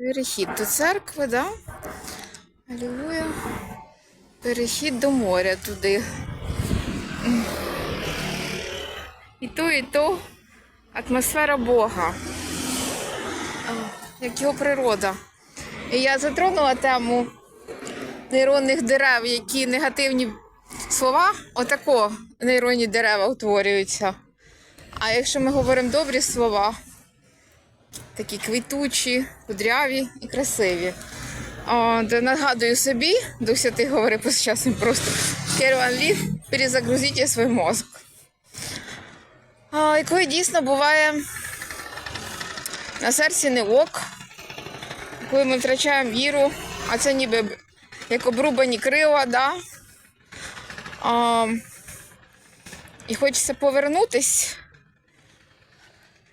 Перехід до церкви, да? Алілуя. Перехід до моря туди. І то, і то атмосфера Бога, як його природа. І я затронула тему нейронних дерев, які негативні слова, отако нейронні дерева утворюються. А якщо ми говоримо добрі слова, такі квітучі, кудряві і красиві. Де нагадую собі, Дух Святий говорить по часом просто Керван Лів, перезагрузіть свій мозок. А, і коли дійсно буває на серці не ок, коли ми втрачаємо віру, а це ніби як обрубані крила, да? а, і хочеться повернутись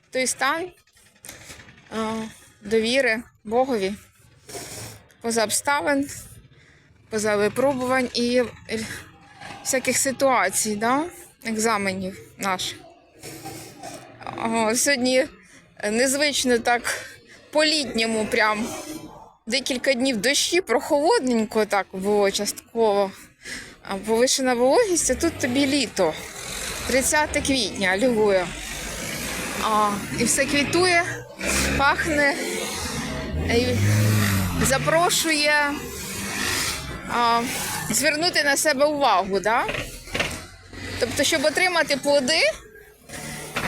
в той стан довіри Богові, поза обставин, поза випробувань і е, всяких ситуацій, да? екзаменів наших. Сьогодні незвично так по-літньому прям декілька днів дощі, прохолодненько так було частково. А повишена вологість, а тут тобі літо. 30 квітня, алілуя. А, і все квітує, пахне, і запрошує а, звернути на себе увагу. Да? Тобто, щоб отримати плоди,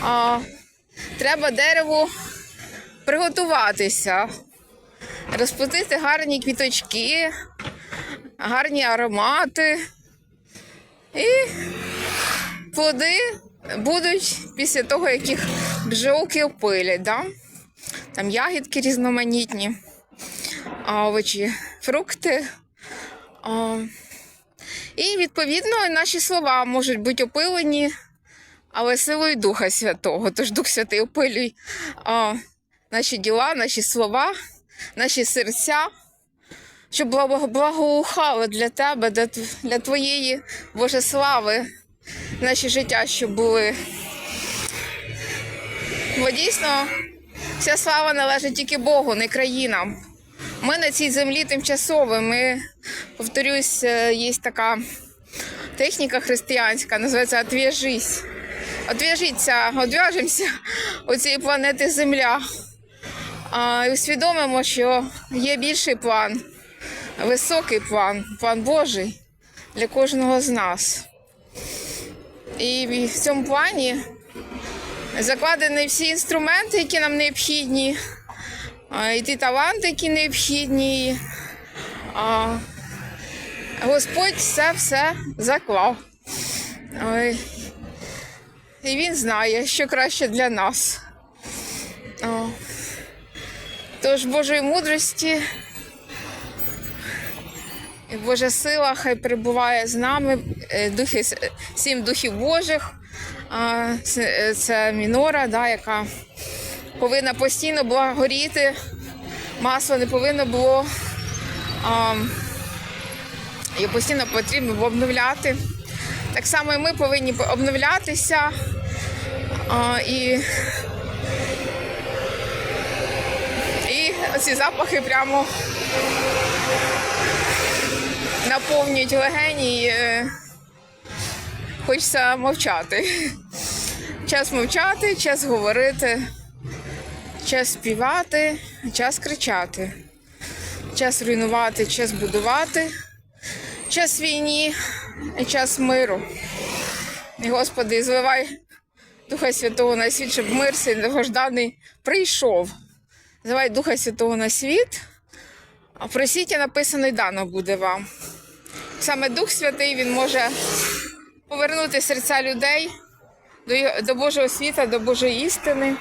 а, треба дереву приготуватися, розпустити гарні квіточки, гарні аромати. І плоди будуть після того, як їх бджолки опилять. Да? Там ягідки різноманітні, овочі, фрукти. І відповідно наші слова можуть бути опилені, але силою Духа Святого. Тож Дух Святий опилює наші діла, наші слова, наші серця, щоб благо- благоухало для тебе, для твоєї Боже слави, наші життя, щоб були. Бо дійсно вся слава належить тільки Богу, не країнам. Ми на цій землі тимчасові. Ми, повторюсь, е, є така техніка християнська, називається «отв'яжись». Отв'яжіться, одв'яжемося у цієї планети Земля. А, і усвідомимо, що є більший план, високий план, план Божий для кожного з нас. І в цьому плані закладені всі інструменти, які нам необхідні, і ті таланти, які необхідні. А, Господь це все заклав. І він знає, що краще для нас. Тож Божої мудрості і Божа сила хай перебуває з нами, е, духи, сім духів Божих. А, Це, це мінора, да, яка повинна постійно була горіти. Масло не повинно було. А, її постійно потрібно було обновляти. Так само і ми повинні обновлятися. А, і, і ці запахи прямо наповнюють легені. І, е, хочеться мовчати. Час мовчати, час говорити, час співати, час кричати, час руйнувати, час будувати, час війні час миру. І, Господи, зливай Духа Святого на світ, щоб мир сей довгожданий прийшов. Зливай Духа Святого на світ, а просіть, написано, і дано буде вам. Саме Дух Святий Він може повернути серця людей до, до Божого світа, до Божої істини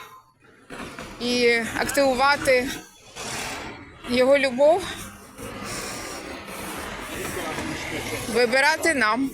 і активувати його любов, вибирати нам.